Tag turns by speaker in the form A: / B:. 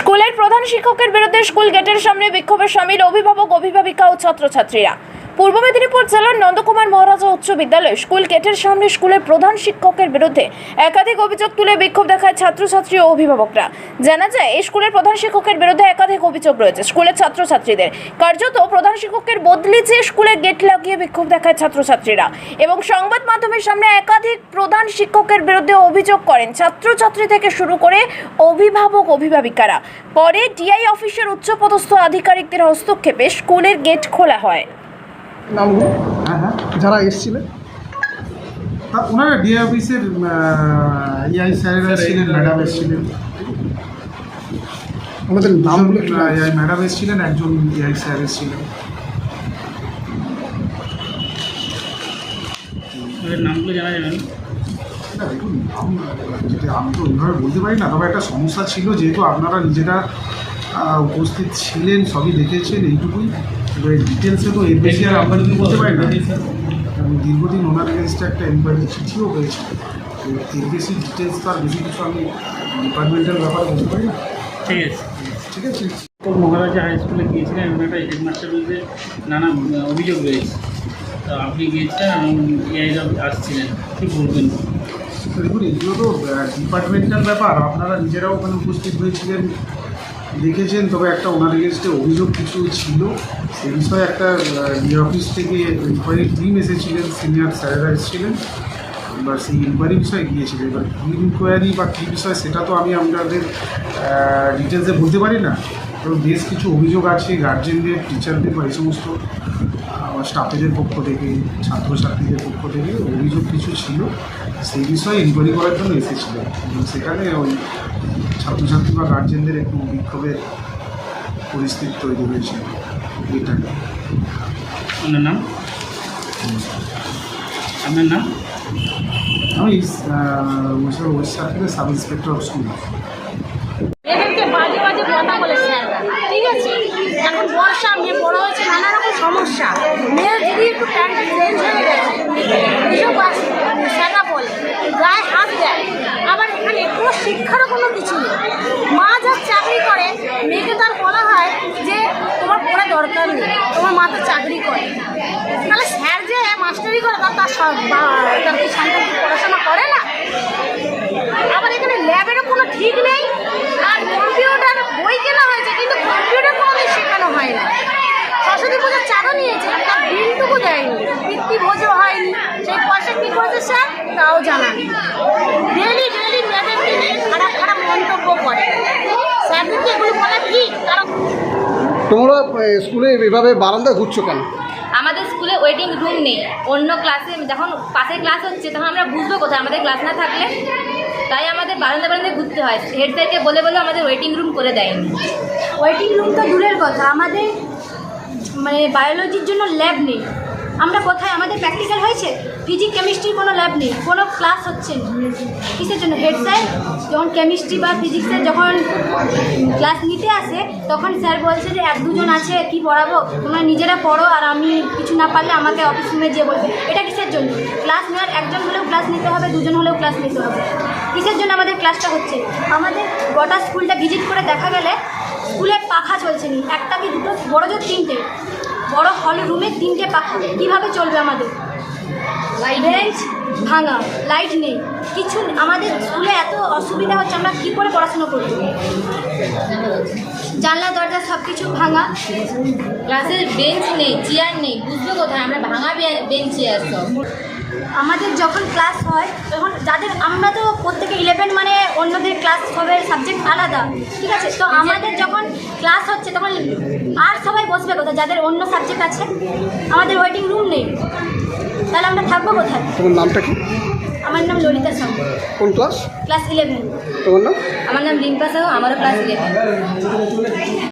A: স্কুলের প্রধান শিক্ষকের বিরুদ্ধে স্কুল গেটের সামনে বিক্ষোভে সামিল অভিভাবক অভিভাবিকা ও ছাত্রছাত্রীরা। পূর্ব মেদিনীপুর জেলার নন্দকুমার মহারাজা উচ্চ বিদ্যালয় স্কুল গেটের সামনে স্কুলের প্রধান শিক্ষকের বিরুদ্ধে একাধিক অভিযোগ তুলে বিক্ষোভ দেখায় ছাত্রছাত্রী ও অভিভাবকরা। জানা যায়, এই স্কুলের প্রধান শিক্ষকের বিরুদ্ধে একাধিক অভিযোগ রয়েছে। স্কুলের ছাত্রছাত্রীদের কার্যত প্রধান শিক্ষকের বদলি চেয়ে স্কুলের গেট লাগিয়ে বিক্ষোভ দেখায় ছাত্রছাত্রীরা এবং সংবাদ মাধ্যমের সামনে একাধিক প্রধান শিক্ষকের বিরুদ্ধে অভিযোগ করেন ছাত্রছাত্রী থেকে শুরু করে অভিভাবক, অভিভাবিকারা। পরে ডিআই অফিসের উচ্চপদস্থ আধিকারিকদের হস্তক্ষেপে স্কুলের গেট খোলা হয়।
B: নামগুলো
C: হ্যাঁ হ্যাঁ।
B: যারা এসেছিলেন
C: তা ওনারা ডিএ অফিসের ইআই স্যারেরা ছিলেন ম্যাডাম এসেছিলেন।
B: ওনাদের নামগুলো একটু
C: ম্যাডাম এসেছিলেন একজন ইআই স্যার এসেছিলেন।
D: নামগুলো জানা যাবে না?
C: না, দেখুন নাম যেটা আমি তো ওইভাবে বলতে পারি না তবে একটা সমস্যা ছিল যেহেতু আপনারা নিজেরা উপস্থিত ছিলেন সবই দেখেছেন এইটুকুই। এবার ডিটেলসে তো এর বেশি আর আমরা কিছু বলতে পারি না। এবং দীর্ঘদিন ওনার এগেনস্টে একটা এনকোয়ারি চিঠিও হয়েছে তো এর বেশি ডিটেলস তো আর বেশি কিছু আমি ডিপার্টমেন্টাল ব্যাপার বলতে পারি না।
D: ঠিক আছে।
C: ঠিক আছে?
D: তো মহারাজা হাই স্কুলে গিয়েছিলেন এবং একটা হেডমাস্টার বিরুদ্ধে নানা অভিযোগ রয়েছে। তো আপনি গিয়েছিলেন এবং এআইরা আসছিলেন কী বলবেন?
C: দেখুন এগুলো তো ডিপার্টমেন্টাল ব্যাপার। আপনারা নিজেরাও ওখানে উপস্থিত হয়েছিলেন। দেখেছেন, তবে একটা ওনার এগেনস্টে অভিযোগ কিছু ছিল। সে বিষয়ে একটা ইয়ে অফিস থেকে ইনকোয়ারি টিম এসেছিলেন সিনিয়র স্যারেরা এসেছিলেন। এবার সেই ইনকোয়ারি বিষয়ে গিয়েছিল এবার কী ইনকোয়ারি বা কী বিষয় সেটা তো আমি আপনাদের ডিটেলসে বলতে পারি না। তো বেশ কিছু অভিযোগ আছে গার্জেনদের টিচারদের বা এই সমস্ত স্টাফেদের পক্ষ থেকে, ছাত্রছাত্রীদের পক্ষ থেকে অভিযোগ কিছু ছিল। সেই বিষয়ে ইনকোয়ারি করার জন্য এসেছিল। এবং সেখানে ওই ছাত্রছাত্রী বা গার্জেনদের একটু বিক্ষোভের পরিস্থিতি তৈরি হয়েছিল এটা।
D: আপনার নাম? আপনার নাম?
C: আমি ওয়েস্ট সার্কেলের সাব ইন্সপেক্টর অফ স্কুল
E: এদেরকে বাজে বাজে কথা বলে স্যাররা ঠিক আছে এখন বর্ষা মেয়ে বড় হয়েছে নানা রকম সমস্যা মেয়ে যদি একটু প্যান্ট চেঞ্জ হয়ে গেছে এসব বাস- স্যাররা বলে গায়ে হাত দেয় আবার এখানে কোনো শিক্ষারও কোনো কিছু নেই। মা যা চাকরি করে, মেয়েকে তার বলা হয় যে তোমার পড়া দরকার নেই, তোমার মা তো চাকরি করে। তাহলে স্যার যে মাস্টারি করে, তার তার পড়াশোনা করে না। আবার এখানে ল্যাবেরও কোনো ঠিক নেই, আর কম্পিউটার বই কেনা হয়েছে, কিন্তু কম্পিউটার কোনোদিন শেখানো হয় না। সরস্বতী পুজোর চাঁদও নিয়েছে, তার বিলটুকু দেয়নি বৃত্তি ভোজও হয়নি। সেই পয়সা কী করেছে স্যার? তাও জানা ডেলি ডেলি মেয়েদেরকে নিয়ে খারাপ খারাপ মন্তব্য করে স্যারদেরকে এগুলো বলা ঠিক কারণ
B: তোমরা স্কুলে এভাবে বারান্দা ঘুরছো কেন?
F: আমাদের স্কুলে ওয়েটিং রুম নেই। অন্য ক্লাসে যখন পাশে ক্লাস হচ্ছে তখন আমরা বুঝব কোথায় আমাদের ক্লাস না থাকলে। তাই আমাদের বারান্দা বারান্দা ঘুরতে হয়। হেড স্যারকে বলে বলে আমাদের ওয়েটিং রুম করে দেয়নি।
G: ওয়েটিং রুম তো দূরের কথা। আমাদের মানে বায়োলজির জন্য ল্যাব নেই। আমরা কোথায়? আমাদের প্র্যাকটিক্যাল হয়েছে? ফিজিক্স কেমিস্ট্রির কোনো ল্যাব নেই। কোনো ক্লাস হচ্ছে কিসের জন্য? হেড স্যার যখন কেমিস্ট্রি বা ফিজিক্সের যখন ক্লাস নিতে আসে, তখন স্যার বলছে যে এক দুজন আছে, কি পড়াবো? তোমরা নিজেরা পড়ো আর আমি কিছু না পারলে আমাকে অফিস রুমে যেয়ে বলবে এটা কিসের জন্য? ক্লাস নেওয়ার একজন হলেও ক্লাস নিতে হবে, দুজন হলেও ক্লাস নিতে হবে। কিসের জন্য আমাদের ক্লাসটা হচ্ছে? আমাদের গোটা স্কুলটা ভিজিট করে দেখা গেলে স্কুলে পাখা চলছে নি। একটা কি দুটো? বড় জোর তিনটে। বড় হল রুমে তিনটে পাখা কীভাবে চলবে আমাদের? বেঞ্চ ভাঙা লাইট নেই। কিছু আমাদের স্কুলে এত অসুবিধা হচ্ছে আমরা কী করে পড়াশুনো করব? জানলা দরজা সব কিছু ভাঙা।
F: ক্লাসের বেঞ্চ নেই চেয়ার নেই। বুঝব কোথায়? আমরা ভাঙা বেঞ্চে চেয়ার সব
G: আমাদের যখন ক্লাস হয় তখন যাদের আমরা তো প্রত্যেকে ইলেভেন মানে অন্যদের ক্লাস হবে সাবজেক্ট আলাদা ঠিক আছে? তো আমাদের যখন ক্লাস হচ্ছে তখন আর সবাই বসবে কোথায়? যাদের অন্য সাবজেক্ট আছে আমাদের ওয়েটিং রুম নেই। তাহলে আমরা থাকব কোথায়?
B: তোমার নামটা কি?
G: আমার নাম ললিতা সাহু।
B: কোন ক্লাস
G: ক্লাস ইলেভেন
B: তোমার নাম?
F: আমার নাম রিম্পা সাহু আমারও ক্লাস ইলেভেন